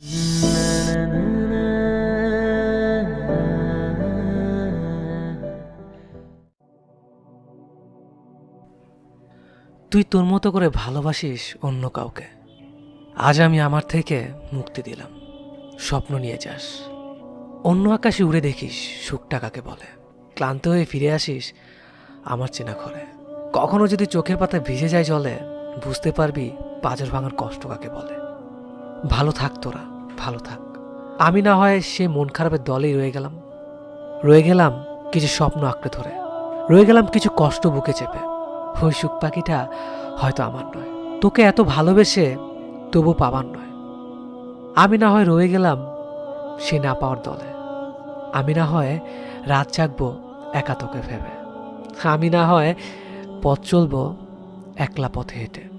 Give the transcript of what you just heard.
তুই তোর মতো করে ভালোবাসিস অন্য কাউকে। আজ আমি আমার থেকে মুক্তি দিলাম। স্বপ্ন নিয়ে যাস। অন্য আকাশে উড়ে দেখিস সুখটা কাকে বলে। ক্লান্ত হয়ে ফিরে আসিস আমার চেনা ঘরে। কখনো যদি চোখের পাতা ভিজে যায় জলে, বুঝতে পারবি পাজর ভাঙার কষ্ট কাকে বলে। ভালো থাক তোরা, ভালো থাক। আমি না হয় সে মন খারাপের দলেই রয়ে গেলাম। রয়ে গেলাম কিছু স্বপ্ন আঁকড়ে ধরে। রয়ে গেলাম কিছু কষ্ট বুকে চেপে। ওই সুখ পাখিটা হয়তো আমার নয়। তোকে এত ভালোবেসে তবু পাবার নয়। আমি না হয় রয়ে গেলাম সে না পাওয়ার দলে। আমি না হয় রাত জাগবো একা তোকে ভেবে। আমি না হয় পথ চলবো একলা পথে হেঁটে।